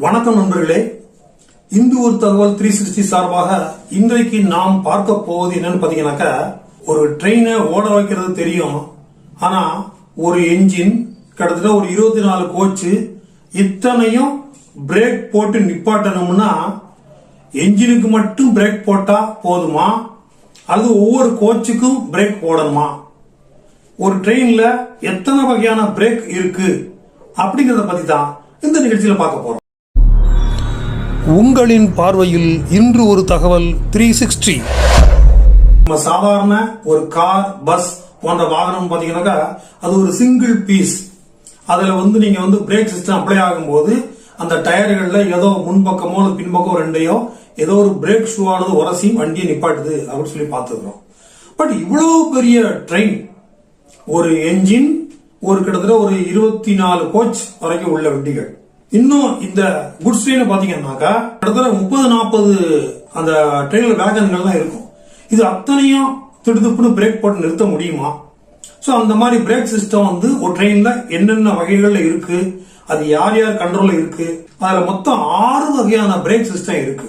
வணக்கம் நண்பர்களே. இந்து ஒரு தகவல் த்ரீ சிக்ஸ்டி சார்பாக இன்றைக்கு நாம் பார்க்க போவது என்னன்னு பாத்தீங்கன்னாக்கா ஒரு ட்ரெயினை ஓட வைக்கிறது தெரியும். ஆனா ஒரு என்ஜின் கிட்டத்தட்ட ஒரு இருபத்தி நாலு கோச்சு இத்தனையும் பிரேக் போட்டு நிப்பாட்டணும்னா என்ஜினுக்கு மட்டும் பிரேக் போட்டா போதுமா? அல்லது ஒவ்வொரு கோச்சுக்கும் பிரேக் போடணுமா? ஒரு ட்ரெயின்ல எத்தனை வகையான பிரேக் இருக்கு? அப்படிங்கறத பத்தி தான் இந்த நிகழ்ச்சியில பார்க்க போறோம். உங்களின் பார்வையில் இன்று ஒரு தகவல் த்ரீ சிக்ஸ்டி நம்ம சாதாரண ஒரு கார் பஸ் போன்ற வாகனம் பார்த்தீங்கன்னாக்கா அது ஒரு சிங்கிள் பீஸ் அதில் வந்து நீங்கள் வந்து பிரேக் சிஸ்டம் அப்ளை ஆகும்போது அந்த டயர்களில் ஏதோ முன்பக்கமோ அல்லது பின்பக்கம் ரெண்டையோ ஏதோ ஒரு பிரேக் ஷூவானது உரசி வண்டியை நிப்பாட்டுது அப்படின்னு சொல்லி பார்த்துக்கிறோம். பட் இவ்வளவு பெரிய ட்ரெயின் ஒரு என்ஜின் ஒரு கிட்டத்தட்ட ஒரு இருபத்தி நாலு கோச் வரைக்கும் உள்ள வண்டிகள். இன்னும் இந்த குட்ஸ் ட்ரெயின் பாத்தீங்கன்னாக்கா கிட்டத்தட்ட முப்பது நாற்பது அந்த ட்ரெயினில் வேகன்கள்லாம் இருக்கும். இது அத்தனையும் திடுதுப்புன்னு பிரேக் போட்டு நிறுத்த முடியுமா? ஸோ அந்த மாதிரி பிரேக் சிஸ்டம் வந்து ஒரு ட்ரெயினில் என்னென்ன வகைகளில் இருக்கு? அது யார் யார் கண்ட்ரோலில் இருக்கு? அதில் மொத்தம் ஆறு வகையான பிரேக் சிஸ்டம் இருக்கு.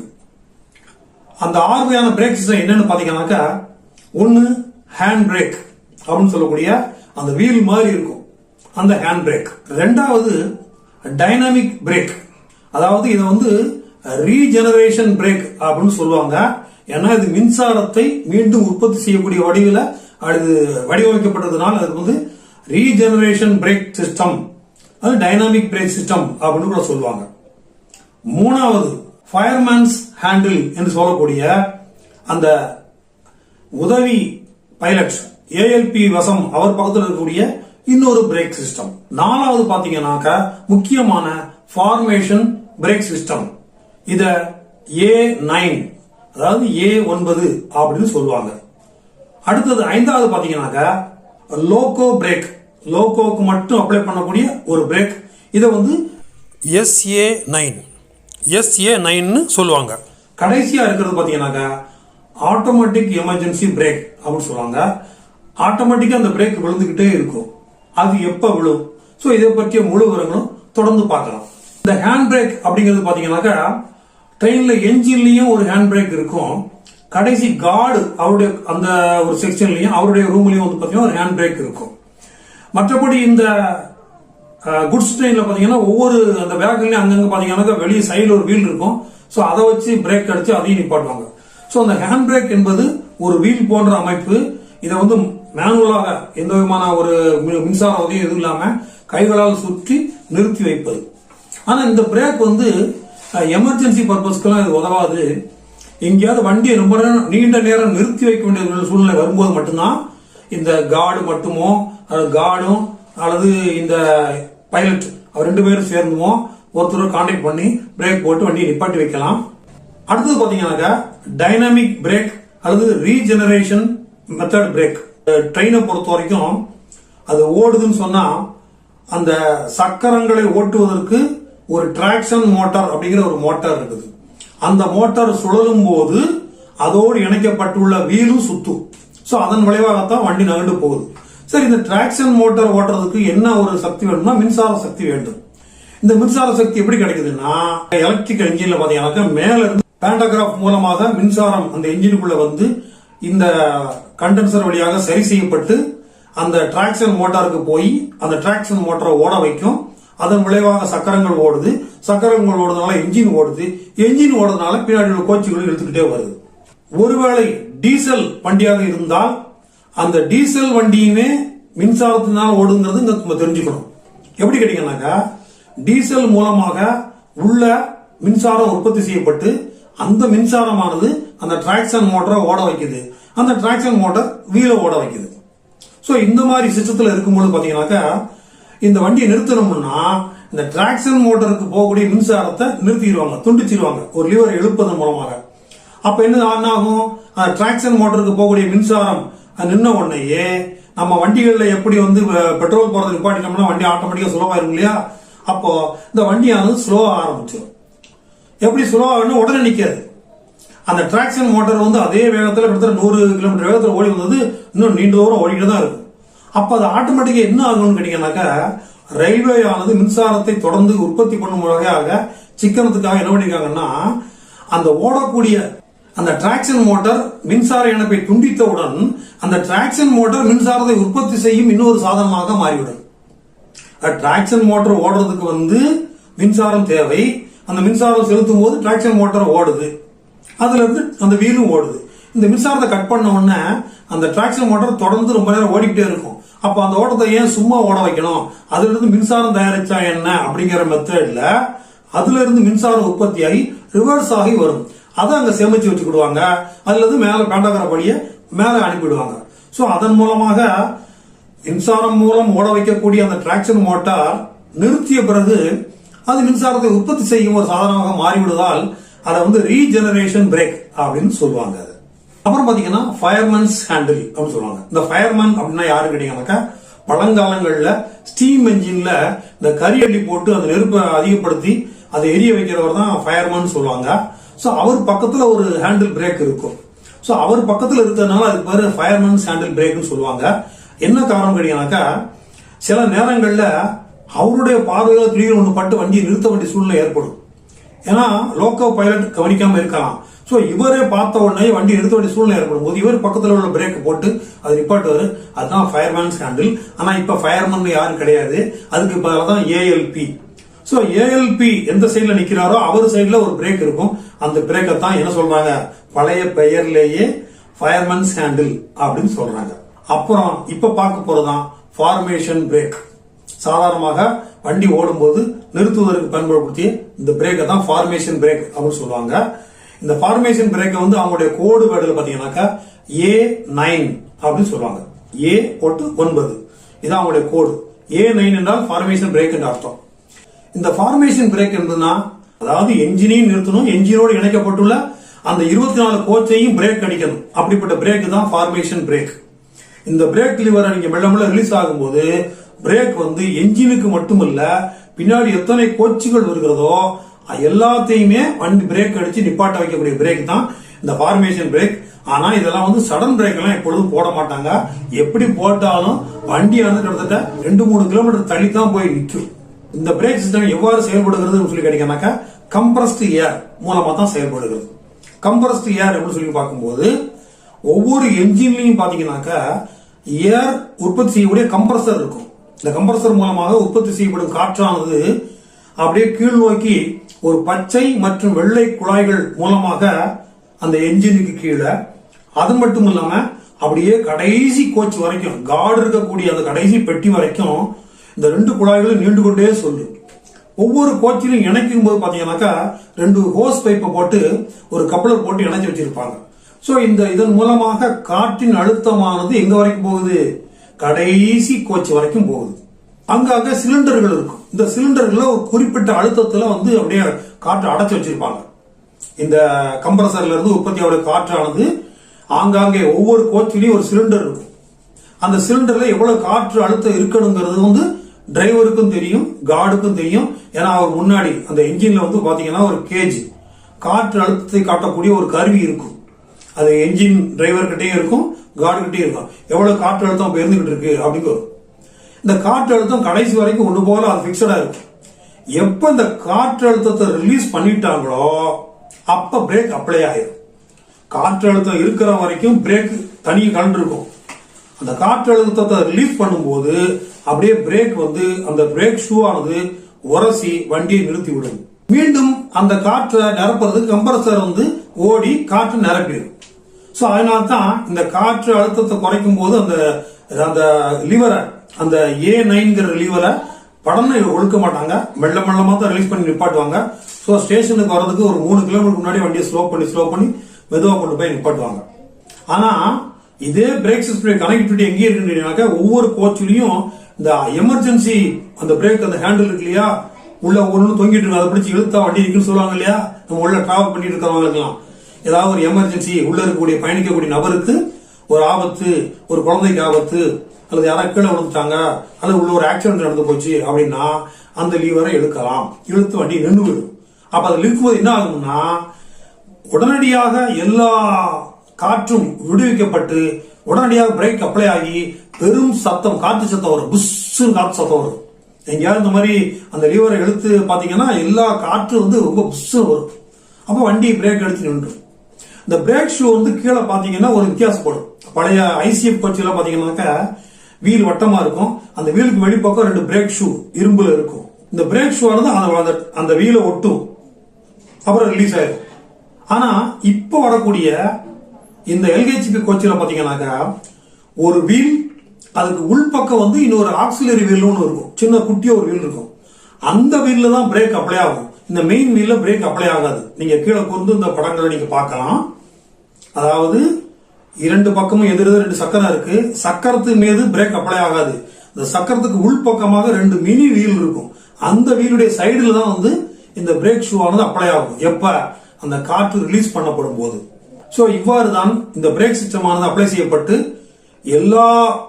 அந்த ஆறு வகையான பிரேக் சிஸ்டம் என்னன்னு பார்த்தீங்கன்னாக்கா ஒன்று ஹேண்ட் பிரேக் அப்படின்னு சொல்லக்கூடிய அந்த வீல் மாதிரி இருக்கும். அந்த ஹேண்ட் பிரேக் ரெண்டாவது டைனாமிக் பிரேக் அதாவது இதை வந்து ரீஜெனரேஷன் பிரேக் அப்படின்னு சொல்லுவாங்க. ஏன்னா இது மின்சாரத்தை மீண்டும் உற்பத்தி செய்யக்கூடிய வடிவில் அது வடிவமைக்கப்பட்டதுனால அது வந்து ரீஜெனரேஷன் பிரேக் சிஸ்டம் அது டைனாமிக் பிரேக் சிஸ்டம் அப்படின்னு கூட சொல்லுவாங்க. மூணாவது ஃபயர்மேன்ஸ் ஹேண்டில் என்று சொல்லக்கூடிய அந்த உதவி பைலட் ஏஎல்பி வசம் அவர் பக்கத்தில் இருக்கக்கூடிய இன்னொரு பிரேக் சிஸ்டம் நாலாவது பாத்தீங்கன்னாக்க முக்கியமான ஃபார்மேஷன் பிரேக் சிஸ்டம் இத ஏ நைன் அதாவது ஏ ஒன்பது அப்படின்னு சொல்லுவாங்க. அடுத்தது ஐந்தாவது பாத்தீங்கன்னாக்க லோகோ பிரேக் லோகோக்கு மட்டும் அப்ளை பண்ணக்கூடிய ஒரு பிரேக் இதை வந்து எஸ்ஏ நைன் எஸ்ஏ நைன்னு சொல்லுவாங்க. கடைசியா இருக்கிறது பார்த்தீங்கன்னாக்கா ஆட்டோமேட்டிக் எமர்ஜென்சி பிரேக் அப்படின்னு சொல்லுவாங்க. ஆட்டோமேட்டிக்காக அந்த பிரேக் விழுந்துக்கிட்டே இருக்கும். அது எப்ப விழும்? ஸோ இதை பற்றிய முழு விவரங்களும் தொடர்ந்து பார்க்கலாம். இந்த ஹேண்ட் பிரேக் அப்படிங்கிறது பார்த்தீங்கன்னாக்கா ட்ரெயினில் என்ஜின்லேயும் ஒரு ஹேண்ட் பிரேக் இருக்கும். கடைசி கார்டு அவருடைய அந்த ஒரு செக்ஷன்லையும் அவருடைய ரூம்லையும் வந்து பார்த்தீங்கன்னா ஒரு ஹேண்ட் பிரேக் இருக்கும். மற்றபடி இந்த குட்ஸ் ட்ரெயினில் பார்த்தீங்கன்னா ஒவ்வொரு அந்த வேகன்லையும் அங்கங்கே பார்த்தீங்கன்னாக்கா வெளியே சைடில் ஒரு வீல் இருக்கும். ஸோ அதை வச்சு பிரேக் அடித்து அதையும் நிப்பாட்டுவாங்க. ஸோ அந்த ஹேண்ட் பிரேக் என்பது ஒரு வீல் போன்ற அமைப்பு. இதை வந்து மேனுவலாக எந்த விதமான ஒரு மின்சார உதவியும் எதுவும் இல்லாம கைகளால் சுற்றி நிறுத்தி வைப்பது. ஆனா இந்த பிரேக் வந்து எமர்ஜென்சி பர்பஸ்க்கெல்லாம் இது உதவாது. எங்கேயாவது வண்டியை ரொம்ப நேரம் நீண்ட நேரம் நிறுத்தி வைக்க வேண்டிய சூழ்நிலை வரும்போது மட்டும்தான் இந்த கார்டு மட்டுமோ கார்டும் அல்லது இந்த பைலட் அவர் ரெண்டு பேரும் சேர்ந்துமோ ஒருத்தர் கான்டாக்ட் பண்ணி பிரேக் போட்டு வண்டியை நிப்பாட்டி வைக்கலாம். அடுத்தது பார்த்தீங்கன்னாக்கா டைனாமிக் பிரேக் அல்லது ரீஜெனரேஷன் மெத்தட் பிரேக் ட்ரெயினை பொறுத்த வரைக்கும் அது ஓடுதுன்னு சொன்னா அந்த சக்கரங்களை ஓட்டுவதற்கு ஒரு டிராக்ஷன் மோட்டார் அப்படிங்கிற ஒரு மோட்டார் இருக்குது. அந்த மோட்டார் சுழலும் போது அதோடு இணைக்கப்பட்டுள்ள வீலும் சுத்தும். ஸோ அதன் விளைவாகத்தான் வண்டி நகண்டு போகுது. சரி இந்த டிராக்ஷன் மோட்டார் ஓட்டுறதுக்கு என்ன ஒரு சக்தி வேணும்னா மின்சார சக்தி வேண்டும். இந்த மின்சார சக்தி எப்படி கிடைக்குதுன்னா எலக்ட்ரிக் என்ஜின்ல பாத்தீங்கன்னாக்கா மேல இருந்து பேண்டோகிராஃப் மூலமாக மின்சாரம் அந்த என்ஜினுக்குள்ள வந்து இந்த கண்டென்சர் வழியாக சரி செய்யப்பட்டு அந்த டிராக்ஷன் மோட்டாருக்கு போய் அந்த டிராக்ஷன் மோட்டாரை ஓட வைக்கும். அதன் விளைவாக சக்கரங்கள் ஓடுது. சக்கரங்கள் ஓடுறதுனால என்ஜின் ஓடுது. என்ஜின் ஓடுறதுனால பின்னாடி உள்ள கோச்சுகள் இழுத்துக்கிட்டே வருது. ஒருவேளை டீசல் வண்டியாக இருந்தால் அந்த டீசல் வண்டியுமே மின்சாரத்தினால் ஓடுங்கிறது நம்ம தெரிஞ்சுக்கணும். எப்படி கேட்டீங்கன்னாக்கா டீசல் மூலமாக உள்ள மின்சாரம் உற்பத்தி செய்யப்பட்டு அந்த மின்சாரமானது அந்த டிராக்ஷன் மோட்டரை ஓட வைக்குது. அந்த டிராக்ஷன் மோட்டார் வீல ஓட வைக்குது. ஸோ இந்த மாதிரி சிஸ்டத்தில் இருக்கும்போது பார்த்தீங்கன்னாக்கா இந்த வண்டியை நிறுத்தணும்னா இந்த டிராக்ஷன் மோட்டருக்கு போகக்கூடிய மின்சாரத்தை நிறுத்திடுவாங்க துண்டிச்சிருவாங்க. ஒரு லிவர் எழுப்பதன் மூலமாக. அப்ப என்ன என்ன ஆகும் அந்த டிராக்ஷன் மோட்டருக்கு போகக்கூடிய மின்சாரம் அது நின்ன உடனேயே நம்ம வண்டிகளில் எப்படி வந்து பெட்ரோல் போறது நிப்பாட்டினோம்னா வண்டி ஆட்டோமேட்டிக்காக ஸ்லோவாயிரும் இல்லையா? அப்போ இந்த வண்டியானது ஸ்லோவாக ஆரம்பிச்சிடும் எப்படி ஸ்லோவாகணும் உடனே நிற்காது அந்த டிராக்ஷன் மோட்டார் வந்து அதே வேகத்தில் கிட்டத்தட்ட நூறு கிலோமீட்டர் வேகத்தில் ஓடி வந்தது இன்னும் நீண்ட தூரம் ஓடிக்கிட்டு தான் இருக்கும் அப்போ அது ஆட்டோமேட்டிக்காக என்ன ஆகும்னு கேட்டீங்கன்னாக்கா ரயில்வே ஆனது மின்சாரத்தை தொடர்ந்து உற்பத்தி பண்ணும் வகையாக சிக்கனத்துக்காக என்ன பண்ணியிருக்காங்கன்னா அந்த ஓடக்கூடிய அந்த டிராக்ஷன் மோட்டார் மின்சார இணைப்பை துண்டித்தவுடன் அந்த டிராக்ஷன் மோட்டார் மின்சாரத்தை உற்பத்தி செய்யும் இன்னொரு சாதனமாக மாறிவிடும். டிராக்ஷன் மோட்டார் ஓடுறதுக்கு வந்து மின்சாரம் தேவை. அந்த மின்சாரம் செலுத்தும் போது டிராக்ஷன் மோட்டர் ஓடுது. அதுல இருந்து அந்த வீலும் ஓடுது. இந்த மின்சாரத்தை கட் பண்ண உடனே அந்த டிராக்ஷன் மோட்டர் தொடர்ந்து ரொம்ப நேரம் ஓடிக்கிட்டே இருக்கும். அப்ப அந்த ஓட்டத்தை ஏன் சும்மா ஓட வைக்கணும்? அதுல இருந்து மின்சாரம் தயாரிச்சா என்ன? அப்படிங்கிற மெத்தட்ல அதுல இருந்து மின்சாரம் உற்பத்தியாகி ரிவர்ஸ் ஆகி வரும். அதை அங்க சேமிச்சு வச்சுக்கிடுவாங்க. அதுல இருந்து மேல மேலே மேல அனுப்பிடுவாங்க சோ அதன் மூலமாக மின்சாரம் மூலம் ஓட வைக்கக்கூடிய அந்த டிராக்ஷன் மோட்டார் நிறுத்திய பிறகு அது மின்சாரத்தை உற்பத்தி செய்யும் ஒரு சாதனமாக மாறிவிடுவதால் அதை வந்து ரீஜெனரேஷன் பிரேக் அப்படின்னு சொல்லுவாங்க அது. அப்புறம் பாத்தீங்கன்னா ஃபயர்மேன்ஸ் ஹேண்டில் அப்படின்னு சொல்லுவாங்க. இந்த ஃபயர்மேன் அப்படின்னா யாரு கேட்டீங்கன்னாக்கா பழங்காலங்களில் ஸ்டீம் என்ஜின்ல இந்த கறி அள்ளி போட்டு அந்த நெருப்பை அதிகப்படுத்தி அதை எரிய வைக்கிறவர் தான் ஃபயர்மேன் சொல்லுவாங்க. ஸோ அவர் பக்கத்துல ஒரு ஹேண்டில் பிரேக் இருக்கும். ஸோ அவர் பக்கத்தில் இருக்கிறதுனால அதுக்கு பேர் ஃபயர்மேன்ஸ் ஹேண்டில் பிரேக்னு சொல்லுவாங்க. என்ன காரணம் கேட்டீங்கன்னாக்கா சில நேரங்களில் அவருடைய பார்வையில் திடீர்னு ஒன்று பட்டு வண்டியை நிறுத்த வேண்டிய சூழ்நிலை ஏற்படும். ஏன்னா லோக்கோ பைலட் கவனிக்காமல் இருக்கலாம். ஸோ இவரே பார்த்த உடனே வண்டி நிறுத்த வேண்டிய சூழ்நிலை ஏற்படும் போது இவர் பக்கத்தில் உள்ள பிரேக் போட்டு அதை வரும் அதுதான் ஃபயர்மேன்ஸ் ஹேண்டில் ஆனால் இப்போ ஃபயர்மேன் யாரும் கிடையாது. அதுக்கு பதிலாக தான் ஏஎல்பி ஸோ ஏஎல்பி எந்த சைடில் நிற்கிறாரோ அவர் சைடில் ஒரு பிரேக் இருக்கும். அந்த பிரேக்கை தான் என்ன சொல்றாங்க? பழைய பெயர்லேயே ஃபயர்மேன்ஸ் ஹேண்டில் அப்படின்னு சொல்றாங்க. அப்புறம் இப்போ பார்க்க போகிறதான் ஃபார்மேஷன் பிரேக் சாதாரணமாக வண்டி ஓடும்போது நிறுத்துவதற்கு பயன்படுத்திய இந்த பிரேக்கை தான் ஃபார்மேஷன் பிரேக் அப்படின்னு சொல்லுவாங்க. இந்த ஃபார்மேஷன் பிரேக்கை வந்து அவங்களுடைய கோடு வேர்டில் பார்த்தீங்கன்னாக்கா ஏ நைன் அப்படின்னு சொல்லுவாங்க. ஏ போட்டு ஒன்பது. இதான் அவங்களுடைய கோடு. ஏ நைன் என்றால் ஃபார்மேஷன் பிரேக் என்று அர்த்தம். இந்த ஃபார்மேஷன் பிரேக் என்பதுனா அதாவது என்ஜினையும் நிறுத்தணும் என்ஜினோடு இணைக்கப்பட்டுள்ள அந்த இருபத்தி நாலு கோச்சையும் பிரேக் அடிக்கணும். அப்படிப்பட்ட பிரேக் தான் ஃபார்மேஷன் பிரேக் இந்த பிரேக் லிவரை நீங்க மெல்ல மெல்ல ரிலீஸ் ஆகும்போது பிரேக் வந்து என்ஜினுக்கு மட்டுமல்ல பின்னாடி எத்தனை கோச்சுகள் வருகிறதோ எல்லாத்தையுமே வண்டி பிரேக் அடிச்சு நிப்பாட்ட வைக்கக்கூடிய பிரேக் தான் இந்த ஃபார்மேஷன் பிரேக் ஆனா இதெல்லாம் வந்து சடன் பிரேக் எல்லாம் எப்பொழுதும் போட மாட்டாங்க. எப்படி போட்டாலும் வண்டி வந்து கிட்டத்தட்ட ரெண்டு மூணு கிலோமீட்டர் தள்ளி தான் போய் நிற்கும். இந்த பிரேக் சிஸ்டம் எவ்வாறு செயல்படுகிறதுன்னு சொல்லி கேட்டீங்கன்னாக்கா கம்ப்ரஸ்டு ஏர் மூலமா தான் செயல்படுகிறது. கம்ப்ரஸ்டு ஏர் அப்படின்னு சொல்லி பார்க்கும்போது ஒவ்வொரு என்ஜின்லயும் பாத்தீங்கன்னாக்கா ஏர் உற்பத்தி செய்யக்கூடிய கம்ப்ரஸர் இருக்கும். இந்த கம்ப்ரஸர் மூலமாக உற்பத்தி செய்யப்படும் காற்றானது அப்படியே கீழ் நோக்கி ஒரு பச்சை மற்றும் வெள்ளை குழாய்கள் மூலமாக அந்த என்ஜினுக்கு கீழே அது மட்டும் இல்லாம அப்படியே கடைசி கோச் வரைக்கும் காடு இருக்கக்கூடிய அந்த கடைசி பெட்டி வரைக்கும் இந்த ரெண்டு குழாய்களும் நீண்டு கொண்டே சொல்லும். ஒவ்வொரு கோச்சிலும் இணைக்கும் போது பாத்தீங்கன்னாக்கா ரெண்டு ஹோஸ் பைப்பை போட்டு ஒரு கப்பலர் போட்டு இணைச்சி வச்சிருப்பாங்க. ஸோ இந்த இதன் மூலமாக காற்றின் அழுத்தமானது எங்க வரைக்கும் போகுது? கடைசி கோச் வரைக்கும் போகுது. அங்கங்க சிலிண்டர்கள் இருக்கும். இந்த சிலிண்டர்ல ஒரு குறிப்பிட்ட அழுத்தத்துல வந்து அப்படியே காற்று அடைச்சு வச்சிருப்பாங்க. இந்த கம்ப்ரஸர்ல இருந்து உற்பத்தியோட காற்றானது ஆங்காங்கே ஒவ்வொரு கோச்சிலையும் ஒரு சிலிண்டர் இருக்கும். அந்த சிலிண்டர்ல எவ்வளவு காற்று அழுத்தம் இருக்கணுங்கிறது வந்து டிரைவருக்கும் தெரியும் கார்டுக்கும் தெரியும். ஏன்னா அவர் முன்னாடி அந்த என்ஜின்ல வந்து பாத்தீங்கன்னா ஒரு கேஜ் காற்று அழுத்தத்தை காட்டக்கூடிய ஒரு கருவி இருக்கும். அது என்ஜின் டிரைவர்கிட்டயும் இருக்கும் காடுகிட்டே இருக்கும் எவ்வளவு காற்று அழுத்தம் இப்ப இருக்கு அப்படிங்கிற இந்த காற்று அழுத்தம் கடைசி வரைக்கும் ஒன்று போல அது பிக்சடா இருக்கும் எப்ப இந்த காற்று அழுத்தத்தை ரிலீஸ் பண்ணிட்டாங்களோ அப்ப பிரேக் அப்ளை ஆயிரும். காற்று அழுத்தம் இருக்கிற வரைக்கும் பிரேக் தனி கலந்து இருக்கும் அந்த காற்று அழுத்தத்தை ரிலீஸ் பண்ணும்போது அப்படியே பிரேக் வந்து அந்த பிரேக் ஷூ ஆனது உரசி வண்டியை நிறுத்தி விடும் மீண்டும் அந்த காற்றை நிரப்புறதுக்கு கம்ப்ரஸர் வந்து ஓடி காற்று நிரப்பிடும். ஸோ அதனால தான் இந்த காற்று அழுத்தத்தை குறைக்கும் போது அந்த அந்த லிவரை அந்த ஏ நைன்கிற லிவரை படம்னு ஒழுக்க மாட்டாங்க. மெல்ல மெல்லமாக தான் ரிலீஸ் பண்ணி நிப்பாட்டுவாங்க. ஸோ ஸ்டேஷனுக்கு வர்றதுக்கு ஒரு மூணு கிலோமீட்டர் முன்னாடி வண்டியை ஸ்லோ பண்ணி ஸ்லோ பண்ணி மெதுவாக கொண்டு போய் நிப்பாட்டுவாங்க. ஆனால் இதே பிரேக் சிஸ்டம் கனெக்டிவிட்டி எங்கே இருக்குன்னாக்கா ஒவ்வொரு கோச்சிலையும் இந்த எமர்ஜென்சி அந்த பிரேக் அந்த ஹேண்டில் இருக்கு இல்லையா? உள்ள ஒன்று தொங்கிட்டு இருக்கு அதை பிடிச்சி இழுத்தா வண்டி இருக்குன்னு சொல்லுவாங்க இல்லையா? நம்ம உள்ள டிராவல் பண்ணிட்டு இருக்கிறவங்களுக்குலாம் ஏதாவது ஒரு எமர்ஜென்சி உள்ள இருக்கக்கூடிய பயணிக்கக்கூடிய நபருக்கு ஒரு ஆபத்து ஒரு குழந்தைக்கு ஆபத்து அல்லது யாராவது கீழே விழுந்துட்டாங்க அல்லது உள்ள ஒரு ஆக்சிடென்ட் நடந்து போச்சு அப்படின்னா அந்த லீவரை இழுக்கலாம் இழுத்து வண்டி நின்று விடும். அப்ப அதை இழுக்கும்போது என்ன ஆகும்னா உடனடியாக எல்லா காற்றும் விடுவிக்கப்பட்டு உடனடியாக பிரேக் அப்ளை ஆகி பெரும் சத்தம் காற்று சத்தம் வரும். புஷ்ஷுன்னு காற்று சத்தம் வரும். எங்கேயாவது இந்த மாதிரி அந்த லீவரை இழுத்து பார்த்தீங்கன்னா எல்லா காற்று வந்து ரொம்ப புஷ்ஷு வரும். அப்போ வண்டி பிரேக் எடுத்து நின்றுடும். இந்த பிரேக் ஷூ வந்து கீழே பாத்தீங்கன்னா ஒரு வித்தியாசப்படும் பழைய ஐசிஎஃப் கோச்சிலாம் பாத்தீங்கன்னாக்கா வீல் வட்டமா இருக்கும். அந்த வீலுக்கு வெளிப்பக்கம் ரெண்டு பிரேக் ஷூ இரும்புல இருக்கும். இந்த பிரேக் ஷூவானது அந்த- அந்த வீலை ஒட்டும். அப்புறம் ரிலீஸ் ஆயிடும். ஆனா இப்போ வரக்கூடிய இந்த எல்ஹெச்பி கோச்சில் பாத்தீங்கன்னாக்கா ஒரு வீல் அதுக்கு உள்பக்கம் வந்து இன்னொரு ஆக்சிலரி வீல்னு ஒன்று இருக்கும். சின்ன குட்டியாக ஒரு வீல் இருக்கும். அந்த வீல்ல தான் பிரேக் அப்ளை ஆகும். இந்த மெயின் வீல்ல பிரேக் அப்ளை ஆகாது. நீங்க கீழே கூர்ந்து இந்த படங்களை நீங்க பார்க்கலாம். அதாவது இரண்டு பக்கமும் எதிரெதிர் ரெண்டு சக்கரம் இருக்கு. சக்கரத்து மீது பிரேக் அப்ளை ஆகாது. இந்த சக்கரத்துக்கு உள்பக்கமாக ரெண்டு மினி வீல் இருக்கும். அந்த வீலுடைய சைடுல தான் வந்து இந்த பிரேக் ஷூ ஆனது அப்ளை ஆகும். எப்ப? அந்த காற்று ரிலீஸ் பண்ணப்படும் போது. ஸோ இவ்வாறு தான் இந்த பிரேக் சிஸ்டம் ஆனது அப்ளை செய்யப்பட்டு எல்லா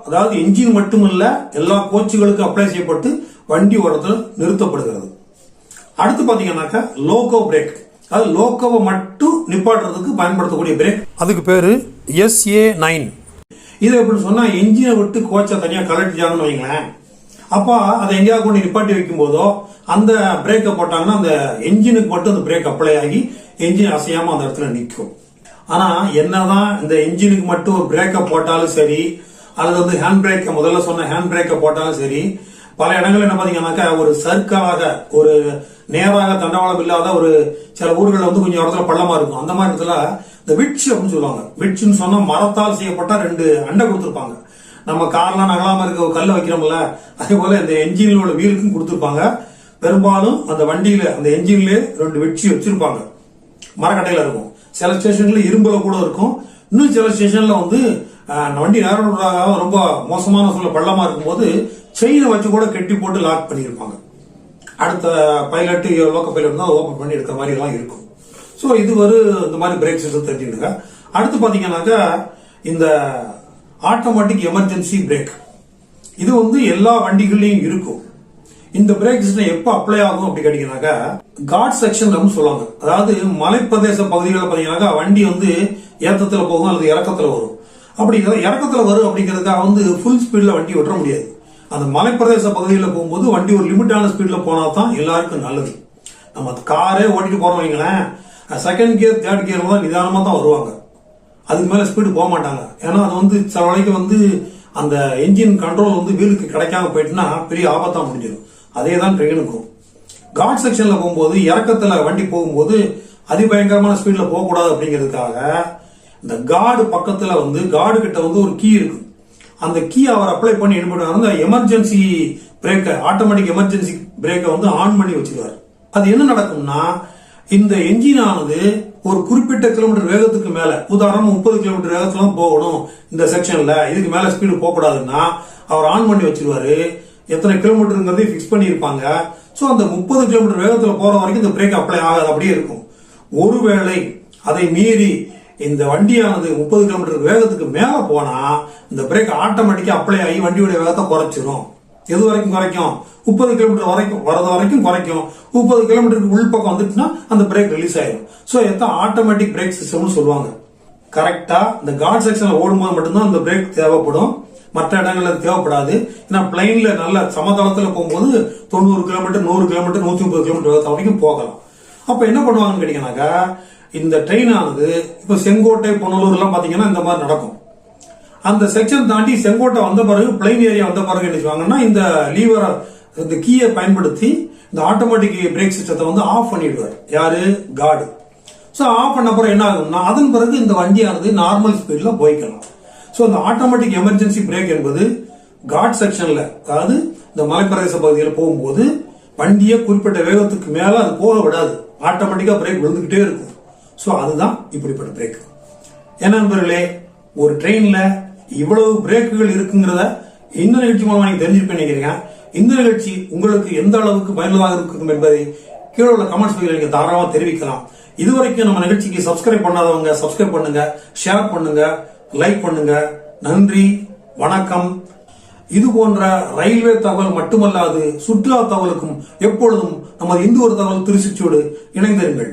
அதாவது என்ஜின் மட்டுமல்ல எல்லா கோச்சுகளுக்கும் அப்ளை செய்யப்பட்டு வண்டி ஓரத்தில் நிறுத்தப்படுகிறது. அடுத்து பாத்தீங்கன்னாக்கா லோகோ பிரேக் அது லோகோவை மட்டும் நிப்பாட்டுறதுக்கு பயன்படுத்தக்கூடிய பிரேக் அதுக்கு பேரு எஸ்ஏ நைன் இது எப்படின்னு சொன்னா என்ஜினை விட்டு கோச்சை தனியா கலட்டிட்டாங்கன்னு வைங்களேன். அப்போ அதை எங்கேயாவது கொண்டு நிப்பாட்டி வைக்கும் போதோ அந்த பிரேக்கை போட்டாங்கன்னா அந்த என்ஜினுக்கு மட்டும் அந்த பிரேக் அப்ளை ஆகி என்ஜின் அசையாம அந்த இடத்துல நிற்கும். ஆனா என்னதான் இந்த என்ஜினுக்கு மட்டும் ஒரு பிரேக்கை போட்டாலும் சரி அல்லது வந்து ஹேண்ட் பிரேக்கை முதல்ல சொன்ன ஹேண்ட் பிரேக்கை போட்டாலும் சரி பல இடங்கள்ல என்ன பாத்தீங்கன்னாக்கா ஒரு சர்க்காக ஒரு நேராக தண்டவாளம் இல்லாத ஒரு சில ஊர்களில் வந்து கொஞ்சம் இடத்துல பள்ளமா இருக்கும். அந்த மாதிரி இடத்துல இந்த விட்ச் அப்படின்னு சொல்லுவாங்க. விட்ச்னு சொன்னா மரத்தால் செய்யப்பட்ட ரெண்டு அண்டை கொடுத்துருப்பாங்க. நம்ம கார்லாம் நகலாம இருக்க ஒரு கல்லை வைக்கிறோம்ல அதே போல இந்த என்ஜினோட வீலுக்கும் கொடுத்துருப்பாங்க. பெரும்பாலும் அந்த வண்டியில அந்த என்ஜின்லயே ரெண்டு வெட்சி வச்சிருப்பாங்க. மரக்கட்டையில இருக்கும். சில ஸ்டேஷன்ல இரும்புல கூட இருக்கும். இன்னும் சில ஸ்டேஷன்ல வந்து வண்டி நேரம் ரொம்ப மோசமான சூழல் பள்ளமா இருக்கும்போது செயினை வச்சு கூட கெட்டி போட்டு லாக் பண்ணியிருப்பாங்க. அடுத்த பைலட் லோக்கல் பைலட் தான் ஓப்பன் பண்ணி எடுக்கிற மாதிரி எல்லாம் இருக்கும். ஸோ இது ஒரு இந்த மாதிரி பிரேக் சிஸ்டம் தெரிஞ்சுக்கங்க அடுத்து பார்த்தீங்கன்னாக்கா இந்த ஆட்டோமேட்டிக் எமர்ஜென்சி பிரேக் இது வந்து எல்லா வண்டிகள்லையும் இருக்கும். இந்த பிரேக் சிஸ்டம் எப்போ அப்ளை ஆகும் அப்படி கேட்டீங்கன்னாக்கா காட் செக்ஷன் சொல்லுவாங்க. அதாவது மலைப்பிரதேச பகுதிகளில் பார்த்தீங்கன்னாக்கா வண்டி வந்து ஏத்தத்தில் போகும் அல்லது இறக்கத்தில் வரும். அப்படி இறக்கத்தில் வரும் அப்படிங்கிறதுக்காக வந்து ஃபுல் ஸ்பீடில் வண்டி விட்டுற முடியாது. அந்த மலைப்பிரதேச பகுதியில் போகும்போது வண்டி ஒரு லிமிட்டான ஸ்பீடில் போனால் தான் எல்லாருக்கும் நல்லது. நம்ம காரே ஓட்டிட்டு போகிறோம் வைங்களேன். செகண்ட் கியர் தேர்ட் கியர் தான் நிதானமாக தான் வருவாங்க. அதுக்கு மேலே ஸ்பீடு போக மாட்டாங்க. ஏன்னா அது வந்து சில வரைக்கும் வந்து அந்த என்ஜின் கண்ட்ரோல் வந்து வீலுக்கு கிடைக்காம போயிட்டுனா பெரிய ஆபத்தாக முடிஞ்சிடும். அதே தான் ட்ரெயினுக்கும் காட் செக்ஷனில் போகும்போது இறக்கத்தில் வண்டி போகும்போது அதிபயங்கரமான ஸ்பீடில் போகக்கூடாது அப்படிங்கிறதுக்காக இந்த காடு பக்கத்தில் வந்து காடு கிட்ட வந்து ஒரு கீ இருக்கும் அந்த கீ அவர் அப்ளை பண்ணி என்ன பண்ணுவார் அந்த எமர்ஜென்சி பிரேக்கை ஆட்டோமேட்டிக் எமர்ஜென்சி பிரேக்கை வந்து ஆன் பண்ணி வச்சிருவாரு. அது என்ன நடக்கும்னா இந்த என்ஜினானது ஒரு குறிப்பிட்ட கிலோமீட்டர் வேகத்துக்கு மேல உதாரணம் முப்பது கிலோமீட்டர் வேகத்துல தான் போகணும் இந்த செக்ஷன்ல இதுக்கு மேல ஸ்பீடு போகக்கூடாதுன்னா அவர் ஆன் பண்ணி வச்சிருவாரு. எத்தனை கிலோமீட்டருங்கிறதையும் ஃபிக்ஸ் பண்ணியிருப்பாங்க. ஸோ அந்த முப்பது கிலோமீட்டர் வேகத்தில் போகிற வரைக்கும் இந்த பிரேக் அப்ளை ஆகாது அப்படியே இருக்கும். ஒருவேளை அதை மீறி இந்த வண்டியானது முப்பது கிலோமீட்டர் வேகத்துக்கு மேலே போனால் இந்த பிரேக் ஆட்டோமேட்டிக்காக அப்ளை ஆகி வண்டியோட வேகத்தை குறைச்சிரும். எது வரைக்கும் குறைக்கும்? முப்பது கிலோமீட்டர் வரைக்கும் வரது வரைக்கும் குறைக்கும். முப்பது கிலோமீட்டருக்கு உள்பக்கம் வந்துட்டுனா அந்த பிரேக் ரிலீஸ் ஆயிடும் ஸோ எத்தான் ஆட்டோமேட்டிக் பிரேக் சிஸ்டம்னு சொல்லுவாங்க. கரெக்டாக இந்த காட் செக்ஷனில் ஓடும்போது மட்டும்தான் அந்த பிரேக் தேவைப்படும். மற்ற இடங்களில் தேவைப்படாது. ஏன்னா பிளைன்ல நல்ல சமதளத்தில் போகும்போது தொண்ணூறு கிலோமீட்டர் நூறு கிலோமீட்டர் நூற்றி முப்பது கிலோமீட்டர் வரைக்கும் போகலாம். அப்போ என்ன பண்ணுவாங்கன்னு கேட்டிங்கனாக்கா இந்த ட்ரெயினானது இப்போ செங்கோட்டை பொன்னலூர்லாம் எல்லாம் இந்த மாதிரி நடக்கும். அந்த செக்ஷன் தாண்டி செங்கோட்டை வந்த பிறகு பிளைன் ஏரியா வந்த பிறகு என்ன செய்வாங்கன்னா இந்த லீவரை இந்த கீயை பயன்படுத்தி இந்த ஆட்டோமேட்டிக் பிரேக் சிஸ்டத்தை வந்து ஆஃப் பண்ணிடுவார். யாரு? காடு ஸோ ஆஃப் பண்ண பிறகு என்ன ஆகும்னா அதன் பிறகு இந்த வண்டியானது நார்மல் ஸ்பீடில் போய்க்கலாம். ஸோ இந்த ஆட்டோமேட்டிக் எமர்ஜென்சி பிரேக் என்பது காட் செக்ஷனில் அதாவது இந்த மலைப்பிரதேச பகுதியில் போகும்போது வண்டியை குறிப்பிட்ட வேகத்துக்கு மேலே அது போக விடாது. ஆட்டோமேட்டிக்காக பிரேக் விழுந்துக்கிட்டே இருக்கும். ஸோ அதுதான் இப்படிப்பட்ட பிரேக் என்ன நண்பர்களே ஒரு ட்ரெயினில் இவ்வளவு பிரேக்குகள் இருக்குங்கிறத இந்த நிகழ்ச்சி மூலமாக நீங்கள் தெரிஞ்சிருப்பேன் நினைக்கிறீங்க. இந்த நிகழ்ச்சி உங்களுக்கு எந்த அளவுக்கு பயனுள்ளதாக இருக்கும் என்பதை கீழே உள்ள கமெண்ட்ஸ் பகுதியில் நீங்கள் தாராளமாக தெரிவிக்கலாம். இதுவரைக்கும் நம்ம நிகழ்ச்சிக்கு சப்ஸ்கிரைப் பண்ணாதவங்க சப்ஸ்கிரைப் பண்ணுங்க ஷேர் பண்ணுங்க லைக் பண்ணுங்க. நன்றி வணக்கம். இது போன்ற ரயில்வே தகவல் மட்டுமல்லாது சுற்றுலா தகவலுக்கும் எப்பொழுதும் நமது இந்து ஒரு தகவல் திருச்சிச்சோடு இணைந்திருங்கள்.